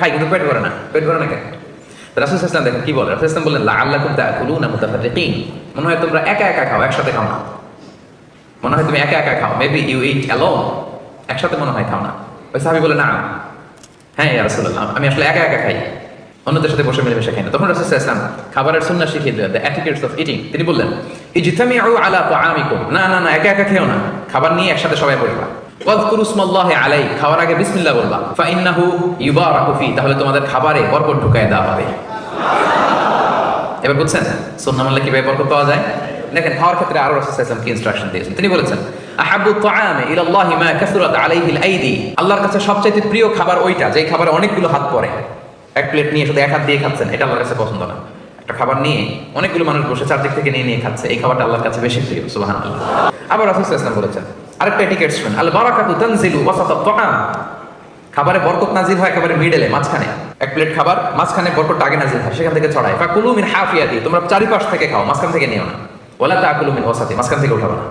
খাই, কিন্তু পেট ভরে না। পেট ভরে না কেন? রাসূল ইসলাম দেখেন, কি বলে? রাসূল ইসলাম বললেন, লাআল্লাকুম তাকুলুনা মুতাফাররিকিন। মনে হয় তোমরা একা একা খাও, একসাথে খাও না। মনে হয় তুমি একা একা খাও। মেবি ইউ ইট অ্যালোন একসাথে মনে হয় খাও না। ওই সাহাবী বলে না হ্যাঁ ইয়া রাসূলুল্লাহ, আমি আসলে একা একা খাই। অন্যদের সাথে বসে মিলেমিশে খাই না। তখন রাসূল ইসলাম খাবারের সুন্নাহ শিখিয়ে দিলেন দ্য অফ ইটিং তিনি বললেন, ইজতামিউ আলা তাআমিকুম। না না না, একা একা খেও না। খাবার নিয়ে একসাথে সবাই বসবা। আলাই খাওয়ার আগে বিসমিল্লাহ বলবা। তাহলে তোমাদের খাবারে ঢুকায় দেওয়া হবে। এবার বুঝছেন কীভাবে বরকত পাওয়া যায়? দেখেন, খাওয়ার ক্ষেত্রে আরও কি ইনস্ট্রাকশন দিয়েছেন। তিনি বলেছেন আল্লাহর কাছে প্রিয় খাবার ওইটা, যেই খাবারে অনেকগুলো হাত পড়ে। এক প্লেট নিয়ে শুধু এক হাত দিয়ে খাচ্ছেন, এটা আল্লাহর কাছে পছন্দ না। একটা খাবার নিয়ে অনেকগুলো মানুষ বসে, চারদিক থেকে নিয়ে নিয়ে খাচ্ছে, এই খাবারটা আল্লাহর কাছে বেশি প্রিয়, সুবহানাল্লাহ। আবার বলেছেন আরেকটা এটিকেট শুনুন। আল বারাকাতু তানজিলু ওয়াসাতাত খাবারে বরকত নাজিল হয় একেবারে মিডলে মাঝখানে। এক প্লেট খাবার, মাঝখানে বরকত আগে নাজিল হয়, সেখান থেকে ছড়ায়। ফাকুলু মিন হাফিয়াতি, তোমরা চারিপাশ থেকে খাও, মাঝখান থেকে নিও না। ওয়ালা তাকুলু মিন ওয়াসাতি, মাঝখান থেকে উঠাবো না।